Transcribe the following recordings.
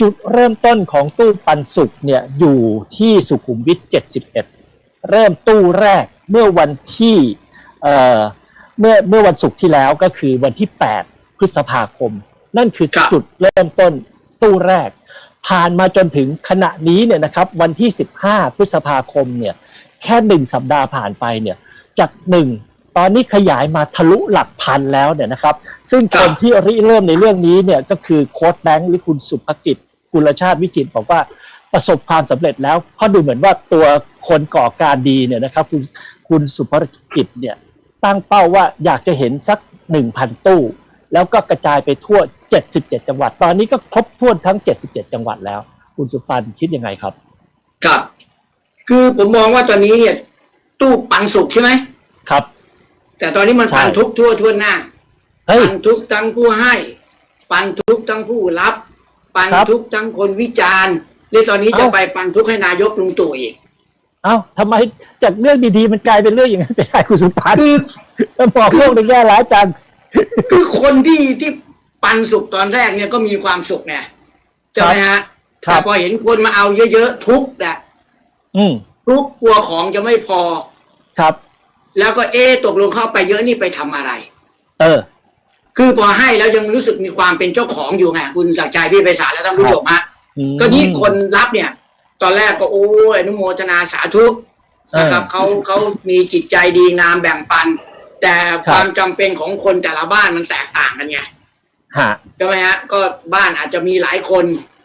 จุดเริ่มต้นของตู้ปันสุกเนี่ยอยู่ที่สุขุมวิท 71 เริ่มตู้แรกเมื่อวันที่เอ่อเมื่อเมื่อวันศุกร์ที่แล้วก็คือวันที่ 8 พฤษภาคม นั่นคือครับจุดเริ่มต้นตู้แรก ผ่านมาจนถึงขณะนี้เนี่ยนะครับวันที่ 15 พฤษภาคมเนี่ยแค่หนึ่งสัปดาห์ผ่านไปเนี่ยจากหนึ่งตอนนี้ขยายมาทะลุหลักพันแล้วเนี่ยนะครับ ซึ่งครัคบนที่ริเริ่มในเรื่องนี้เนี่ยก็คือโค้ดแบงค์หรือคุณสุภกิจ กุลชาติวิจิตรบอกว่าประสบความสำเร็จแล้วเพราะดูเหมือนว่าตัวคนก่อการดีเนี่ยนะครับ คุณคุณสุภกิจเนี่ยตั้งเป้าว่าอยากจะเห็นสัก 1,000 ตู้ แล้วก็กระจายไปทั่ว 77 จังหวัด ตอนนี้ก็ครบถ้วนทั้ง 77 จังหวัดแล้ว คุณสุปันคิดยังไงครับ ครับ คือผมมองว่าตอนนี้เนี่ย ตู้ปันสุกใช่ไหมครับ แต่ตอนนี้มันใช่ปันทุกทั่วทั่วหน้าเฮ้ยปันทุกทั้งผู้ให้ ปันทุกทั้งผู้รับ ปันครับ ทุกทั้งคนวิจารณ์และตอนนี้จะเอ้าไปปันทุกให้นายกลุงตู่อีก เอ้าทำไมจากเรื่องดีๆมันกลายเป็นเรื่องอย่างนั้นไปได้คุณสุปันคือมองโลกในแง่ร้ายจัง คือคนที่ที่ปันสุกตอนแรกเนี่ยก็มีความสุขไงใช่ไหมฮะครับ แต่พอเห็นคนมาเอาเยอะๆทุกข์อะอืมทุกข์กลัวของจะไม่พอ ครับ แล้วก็เอ๊ะตกลงเข้าไปเยอะนี่ไปทำอะไร เออ คือพอให้แล้วยังรู้สึกมีความเป็นเจ้าของอยู่ไงคุณศักดิ์ชัยพี่ไพศาลและท่านผู้ชมฮะอืมก็นี่คนรับเนี่ย ตอนแรกก็โอ้ยอนุโมทนาสาธุนะครับเออเขาเขามีจิตใจดีงามแบ่งปัน แต่ครับความจำเป็นของคนแต่ละบ้านมันแตกต่างกันไงฮะใช่ไหมฮะก็บ้านอาจจะมีหลายคน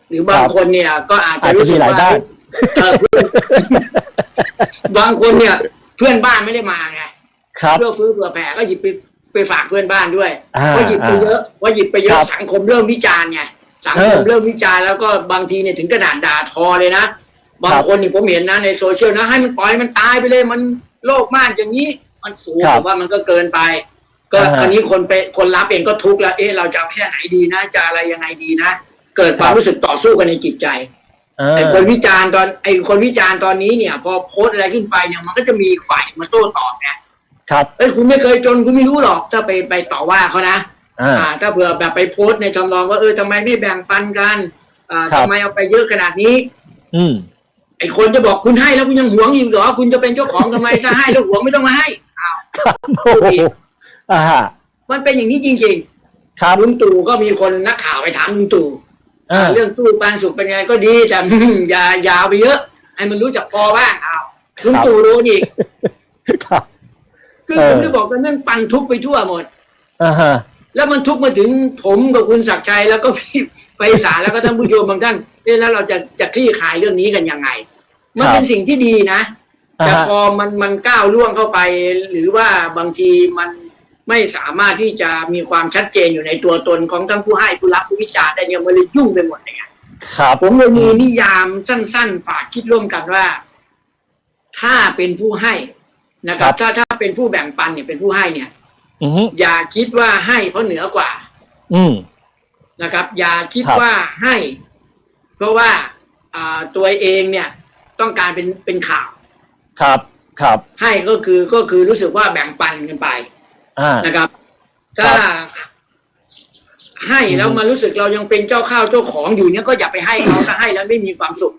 หรือบางครับคนเนี่ย ก็อาจจะอาจจะรู้สึมีกหลายว่าบ้านเออเพื่อนบางคนเนี่ย เพื่อนบ้านไม่ได้มาไงครับเพื่อฟื้นเผื่อแผ่ก็หยิบไป ไปฝากเพื่อนบ้านด้วยอ่าว่าหยิบไปเยอะว่าหยิบไปเยคอะรับสังคมเริ่มวิจารณ์ไงสังคมเออเริ่มวิจารณ์แล้วก็บางทีเนี่ยถึงกระดานด่าทอเลยนะบางครับคนนี่ผมเห็นนะในโซเชียลนะให้มันปล่อยมันตายไปเลยมันโลกมากอย่างนี้ มันโอ้ครับผมว่ามันก็เกินไป ก็อ่าฮะคราวนี้คนไปคนรับเองก็ทุกข์แล้วเอ๊ะเราจะเอาแค่ไหนดีนะ จะอะไรยังไงดีนะ เกิดความครับรู้สึกต่อสู้กันในจิตใจเอไอ้อคนวิจารณ์ตอนไอ้คนวิจารณ์ตอนนี้เนี่ย พอโพสต์อะไรขึ้นไปเนี่ยมันก็จะมีฝ่ายมาโต้ตอบไง ครับ เอ้ยคุณไม่เคยจนคุณไม่รู้หรอกถ้าไปไปต่อว่าเขานะอ่า อ่า ถ้าเผื่อแบบไปโพสต์ในทำนองว่าเออทำไมไม่แบ่งปันกันอ่าครับ ทำไมเอาไปเยอะขนาดนี้อืม ไอ้คนจะบอกคุณให้แล้วคุณยังหวงอีกเหรอคุณจะเป็นเจ้าของทำไมถ้าให้แล้วหวงไม่ต้องมาให้อ้าวโอ้โหอ่าฮะมันเป็นอย่างนี้จริงครับๆลุงตู่ก็มีคนนักข่าวไปถามลุงตู่ อ่าอ่าเรื่องตู้ปันสุกเป็นไงก็ดีแต่ อย่าอย่าเอาไปเยอะให้มันรู้จักพอบ้างอ้าวลุงตู่รู้อีกครับ คือเออผมจะบอกกันนั่นปันทุกข์ไปทั่วหมดอ่าฮะแล้วมันทุกข์มาถึงผมกับคุณศักดิ์ชัยแล้วก็พี่ไปศาลแล้วก็ท่านผู้ชมบางท่านเอ๊ะแล้วเราจะจะคลี่คลายเรื่องนี้กันยังไง มันเป็นสิ่งที่ดีนะอ่าแต่ฮะพอมันมันก้าวล่วงเข้าไป หรือว่าบางทีมันไม่สามารถที่จะมีความชัดเจนอยู่ในตัวตนของทั้งผู้ให้ผู้รับผู้วิจารณ์ได้เนี่ยมันเลยยุ่งไปหมดเลยไงครับผมเลยมีนิยามสั้น ๆ ฝากคิดร่วมกันว่า ถ้าเป็นผู้ให้ นะครับ ถ้าถ้าเป็นผู้แบ่งปันเนี่ยเป็นผู้ให้เนี่ยอืมอย่าคิดว่าให้เพราะเหนือกว่า อืมนะครับ อย่าคิดครับว่าให้ เพราะว่าอ่าตัวเองเนี่ยต้องการเป็นเป็นข่าว ครับครับ ให้ก็คือก็คือรู้สึกว่าแบ่งปันกันไปอ่านะครับ ถ้าให้แล้วมารู้สึกเรายังเป็นเจ้าข้าวเจ้าของอยู่เนี่ยก็อย่าไปให้เขาถ้าให้แล้วไม่มีความสุข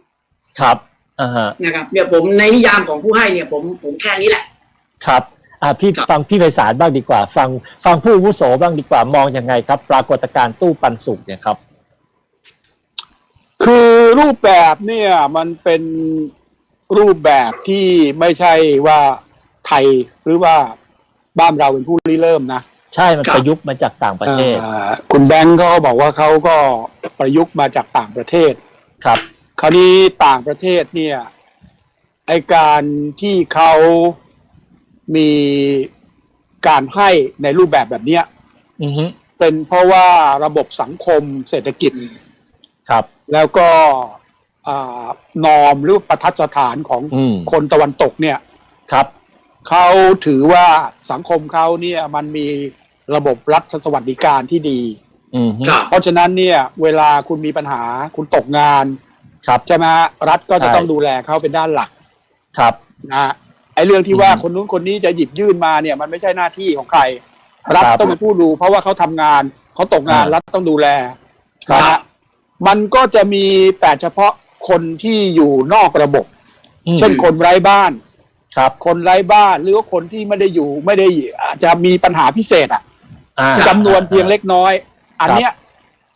ครับอ่าฮะนะครับเนี่ยผมในนิยามของผู้ให้เนี่ย ผมผมแค่นี้แหละ ครับอ่าพี่ครับฟังพี่ไพศาลบ้างดีกว่า ฟังฟังผู้อาวุโสบ้างดีกว่ามองยังไงครับ ปรากฏการณ์ตู้ปันสุกเนี่ยครับ คือรูปแบบเนี่ยมันเป็นรูปแบบที่ไม่ใช่ว่าไทยหรือว่าบ้านเราเป็นผู้ริเริ่มนะใช่มันครับประยุกต์มาจากต่างประเทศอ่าคุณแบงก์ก็บอกว่าเขาก็ประยุกต์มาจากต่างประเทศครับ คราวนี้ต่างประเทศเนี่ยไอการที่เขา มีการให้ในรูปแบบแบบเนี้ยอือฮึเป็นเพราะว่าระบบสังคมเศรษฐกิจครับ แล้วก็อ่านอมหรือประทัดสถานของอืมคนตะวันตกเนี่ยครับเขาถือว่าสังคมเขาเนี่ยมันมีระบบรัฐสวัสดิการที่ดีอือฮึครับเพราะฉะนั้นเนี่ย เวลาคุณมีปัญหาคุณตกงาน ครับใช่ไหมฮะรัฐก็จะใช่ต้องดูแลเขาเป็นด้านหลัก ครับนะฮะ ไอ้เรื่องที่ว่าอืมคนนู้นคนนี้จะหยิบยื่นมาเนี่ย มันไม่ใช่หน้าที่ของใคร รัฐครับต้องเป็นผู้ดู เพราะว่าเขาทำงานเขาตกงานอ่ารัรัฐต้องดูแลครับนะฮะมันก็จะมีแต่เฉพาะคนที่อยู่นอกระบบอืมเช่นคนไร้บ้าน ครับ คนไร้บ้านหรือว่าคนที่ไม่ได้อยู่ไม่ได้อาจจะมีปัญหาพิเศษอะอ่าจำนวนเพียงเล็กน้อย อันเนี้ย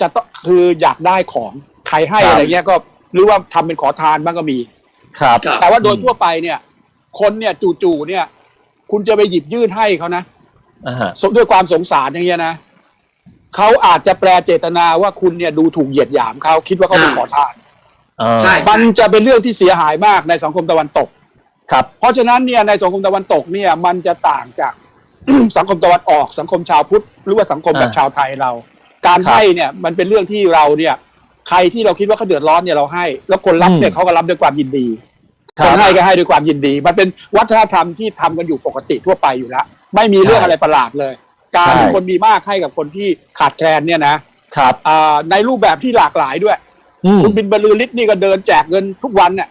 จะต้องคืออยากได้ของใครให้ครับอะไรเงี้ยก็หรือว่าทำเป็นขอทานบ้างก็มีครับครับ แต่ว่าโดยทั่วไปเนี่ย คนเนี่ยจู่ๆเนี่ย คุณจะไปหยิบยื่นให้เขานะอ่าฮะด้วยความสงสารอย่างเงี้ยนะเขาอาจจะแปลเจตนาว่าคุณเนี่ยดูถูกเหยียดหยามเขาคิดว่าเขาเป็นขอทานอ่าใช่มันจะเป็นเรื่องที่เสียหายมากในสังคมตะวันตก ครับ เพราะฉะนั้นเนี่ยในสังคมตะวันตกเนี่ย มันจะต่างจากสังคมตะวันออกสังคมชาวพุทธหรือว่าสังคมแบบอ่าชาวไทยเรา การครับให้เนี่ยมันเป็นเรื่องที่เราเนี่ย ใครที่เราคิดว่าเขาเดือดร้อนเนี่ยเราให้ แล้วคนรับเนี่ยอืมเขาก็รับด้วยความยินดี ครัคบนให้ก็ให้ด้วยความยินดี มันเป็นวัฒนธรรมที่ทำกันอยู่ปกติทั่วไปอยู่แล้ว ไม่มีเรื่องใช่อะไรประหลาดเลย การใช่ที่คนมีมากให้กับคนที่ขาดแคลนเนี่ยนะครับอ่าในรูปแบบที่หลากหลายด้วยอืมคุณบินบรรลือฤทธิ์นี่ก็เดินแจกเงินทุกวันเนี่ย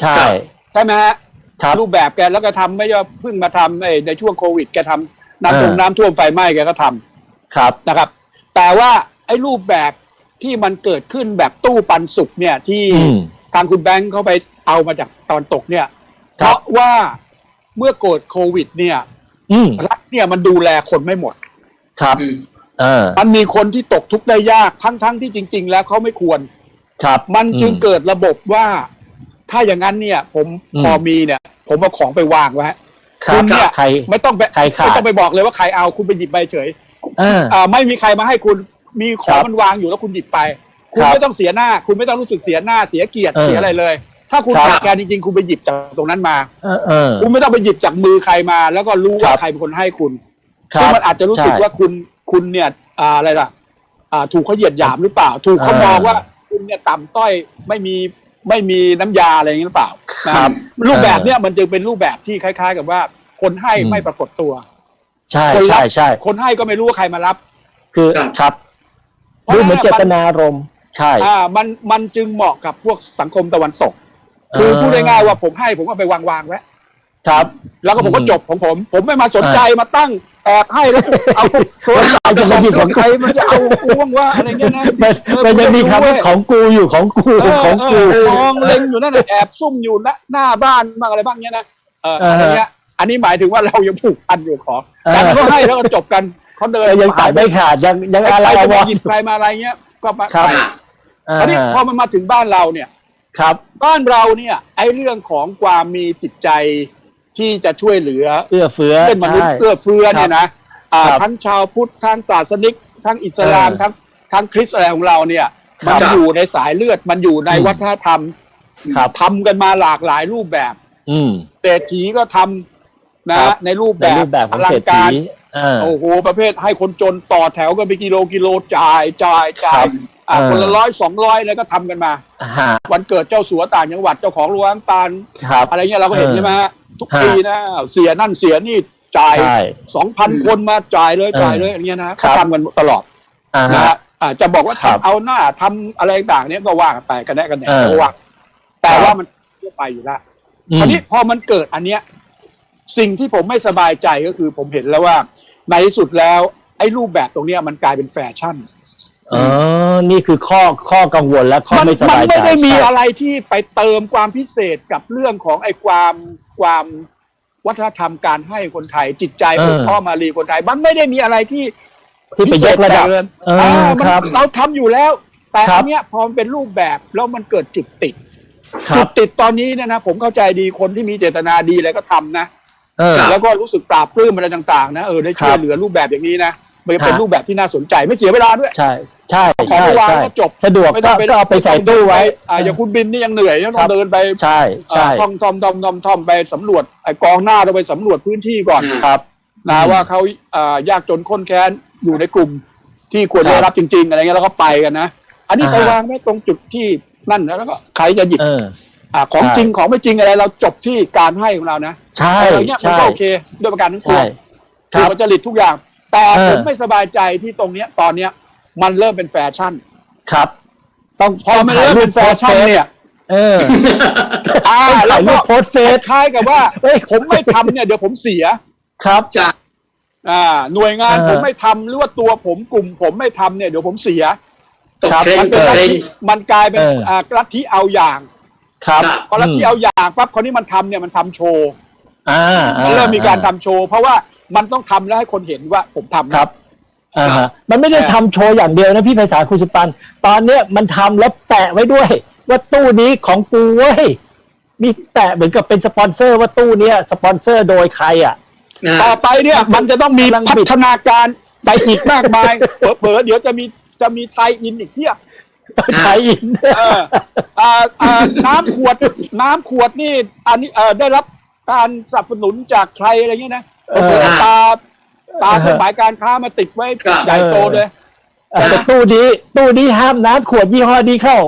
ใช่ใช่ไหมฮะครับรูปแบบแกแล้วก็ทำไม่ใช่ว่าเพิ่งมาทำไอ้ในช่วงโควิดแกทำน้ำเออท่วมน้ำท่วมไฟไหม้แกก็ทำครับนะครับ แต่ว่าไอ้รูปแบบที่มันเกิดขึ้นแบบตู้ปันสุกเนี่ยที่ อืมทางคุณแบงค์เขาไปเอามาจากตอนตกเนี่ยคเพรับ ราะว่าเมื่อเกิดโควิด เนี่ย อืมรัฐเนี่ยมันดูแลคนไม่หมด ครับอืม เออมันมีคนที่ตกทุกข์ได้ยากทั้งๆที่จริง ๆ แล้วเขาไม่ควร ครับมันจึงอื เกิดระบบว่า ถ้าอย่างนั้นเนี่ย ผมอืม พอมีเนี่ย ผมเอาของไปวางไว้ครัคุบณเนี่ย ใคร ไม่ต้องไปใครขาด ไม่ต้องไปบอกเลยว่าใครเอาคุณไปหยิบไปเฉยเออ อ่าไม่มีใครมาให้คุณมีขอคงรับ มันวางอยู่แล้วคุณหยิบไป คุณครับไม่ต้องเสียหน้า คุณไม่ต้องรู้สึกเสียหน้าเสียเกียรติเออเสียอะไรเลย ถ้าคุณครับขาดแคลนจริงๆ คุณไปหยิบจากตรงนั้นมาเออเออคุณไม่ต้องไปหยิบจากมือใครมา แล้วก็รู้ว่าครับใครเป็นคนให้คุณครัซึ่งบมันอาจจะรู้สึกใช่ว่าคุณคุณเนี่ยอ่าอะไรล่ะอ่าถูกเขาเหยียดหยามหรือเปล่า ถูกเขาเออมองว่าคุณเนี่ยต่ำต้อยไม่มีไม่มีน้ำยาอะไรอย่างนี้หรือเปล่านะครับ รูปแบบเนี่ยมันจึงเป็นรูปแบบที่คล้าย ๆ กับว่า คนให้อืมไม่ปรากฏตัว ใช่คนรับใช่ใช่คนให้ก็ไม่รู้ว่าใครมารับ คือครับครับเพราะดูเหมือนฉะเจนั้นตนารมณ์ ใช่อ่ามันมันจึงเหมาะกับพวกสังคมตะวันตกคือพูดง่ายๆว่าผมให้ผมก็ไปวางวางๆไว้ครับ แล้วก็ผมก็อืมจบของผม ผมไม่มาสนใจมาตั้งแอบให้แล้วเอาโทรศัพท์จะมาหยิบของใครมันจะเอากูว่างว่าอะไรเงี้ยนะมันมันยังมีคำว่าของกูอยู่ของกูเออของกูเออมองเล็งอยู่นั่นน่ะแอบซุ่มอยู่หน้าหน้าบ้านบ้างอะไรบ้างเนี้ยนะเออเออออะไรเงี้ยอันนี้หมายถึงว่าเรายังผูกพันอยู่ขอเออแต่ก็ให้แล้วก็จบกันเขาเดินเออยังตัดไม่ขาดยังยังใครอะไรจะวะ มาหยิบใครมาอะไรเงี้ยก็มาครับ ไปอ่า คราวนี้พอมันมาถึงบ้านเราเนี่ยครับ บ้านเราเนี่ย ไอ้เรื่องของความมีจิตใจที่จะช่วยเหลือเอื้อเฟื้อเป็นมนุษย์ใช่เอื้อเฟื้อเนี่ยนะอ่าครับทั้งชาวพุทธทั้งศาสนิก ทั้งอิสลามเออทั้งทั้งคริสต์อะไรของเราเนี่ยครับมันอยู่ในสายเลือดมันอยู่ในอืมวัฒนธรรมครับทำกันมาหลากหลายรูปแบบ อืมเศรษฐีก็ทำนะครับในรูปในแบบรูปแบบของลัเศรษฐีการอ่าโอ้โหประเภทให้คนจนต่อแถวกันไปกิโลกิโลจ่ายจ่ายจ่าครัยบ อ่าเออ คนละร้อยสองร้อยแล้วก็ทำกันมา ฮะวันเกิดเจ้าสัวต่างจังหวัดเจ้าของโรงน้ำตาล ครับ อะไรเงี้ยเราก็เห็นเออใช่ไหมฮะทุกฮะ ปีนะเสียนั่นเสียนี่จ่ายใช่ สองพันคนมาจ่ายเลยเออจ่ายเลยอย่างเงี้ยนะครัเขาบ ทำกันตลอดอ่านะฮะ ฮะอ่าจะบอกว่าครับทำเอาหน้าทำอะไรต่างๆเนี้ยก็ว่ากันไปกันแน่กันแน่เออ ก็ว่าแต่ครับว่ามันทั่วไปอยู่แล้วอืคราวมนี้พอมันเกิดอันเนี้ย สิ่งที่ผมไม่สบายใจก็คือผมเห็นแล้วว่า ในที่สุดแล้ว ไอ้รูปแบบตรงเนี้ยมันกลายเป็นแฟชั่น อ๋อนี่คือข้อข้อกังวลและข้อมัไม่สมับายใจไม่ได้มีใช่อะไรที่ไปเติมความพิเศษกับเรื่องของไอ้ความความวัฒนธรรมการให้คนไทยจิตใจเอออกพ่อมารีคนไทย มันไม่ได้มีอะไรที่ที่ไปยกระดับพิเศษแปลกเลยเอออ่ามันครับเราทำอยู่แล้ว แต่ครัอับนเนี้ยพอมันเป็นรูปแบบแล้วมันเกิดจุดติดครัจุบดติดตอนนี้เนี่ยนะผมเข้าใจดีคนที่มีเจตนาดีอะไรก็ทำนะ เออ แล้วก็รู้สึกปราบปลื้มอะไรต่างๆ นะเออได้ช่วยครับเหลือรูปแบบอย่างนี้นะมันจะเป็นฮะรูปแบบที่น่าสนใจไม่เสียเวลาด้วย ใช่ใช่ของใช่ไปวางใช่ก็จบสะดวกไม่ก็ต้องก็เอาไปใส่ตู้ไว้ อ่าอย่างคุณบินนี่ยังเหนื่อยต้อครังบเดินไปใช่ใช่เอ่อท่องท่อมท่อมท่อมท่อมไปสำรวจไอ้กองหน้าต้องไปสำรวจพื้นที่ก่อน ครับ นะอืมว่าเขาอ่ายากจนข้นแค้นอยู่ในกลุ่มที่ควรครับได้รับจริง ๆ อะไรเงี้ยแล้วก็ไปกันนะ อันนี้อ่า ไปวางไว้ตรงจุดที่นั่นนะแล้วก็ใครจะหยิบเออ อ่าของใช่จริงของไม่จริงอะไรเราจบที่การให้ของเรานะใช่อะไรเงี้ยมันใช่ก็โอเคด้วยประการทั้งปวใช่งคถูรักบจริตทุกอย่าง แต่เออ ผมไม่สบายใจที่ตรงเนี้ยตอนเนี้ยมันเริ่มเป็นแฟชั่นครับ ต้องพอมันเริ่มเป็นแฟชั่นเนี่ยเอออ่าถ่าแล้ยวรูก็ปโพสต์เฟซคล้ายกับว่าเฮ้ยผมไม่ทำเนี่ยเดี๋ยวผมเสีย ครับ จะ อ่าหน่วยงานเออผมไม่ทำหรือว่าตัวผมกลุ่ม ผมไม่ทำเนี่ยเดี๋ยวผมเสียตกครับเทรนมันด์ตเป็นกลัทเทรนธิด์มันกลายเป็นเอออ่อ่าลัทธิเอาอย่าง ครับครับพอลัทธิเอาอย่างปั๊บคนนี้มันทำเนี่ยมันทำโชว์อ่ามันเริ่มมีการทำโชว์ เพราะว่ามันต้องทำแล้วให้คนเห็นว่าผมทำนะครับอ่าฮะมันไม่ได้ทำโชว์อย่างเดียวนะพี่ไพศาลคุณสุปัน ตอนเนี้ยมันทำแล้วแปะไว้ด้วย ว่าตู้นี้ของกูเว้ยมีแปะเหมือนกับเป็นสปอนเซอร์ว่าตู้เนี้ยสปอนเซอร์โดยใครอะนะต่อไปเนี่ยมันจะต้องมีกำลังพับิดฒนาการไปอีกมากมายเผลอๆเดี๋ยวจะมีจะมีไทยอินอีกเพีย บไทยอินเอออ่าอ่าน้ำขวดน้ำขวดนี่ อันนี้เออได้รับการสนับสนุนจากใครอะไรเงี้ยนะเออเผลอๆตาตาเออเครื่องหมายการค้ามาติดไว้ครับ ใหญ่โตเลย แต่ตู้นี้ตู้นี้ห้ามน้ำขวดยี่ห้อนี้เข้า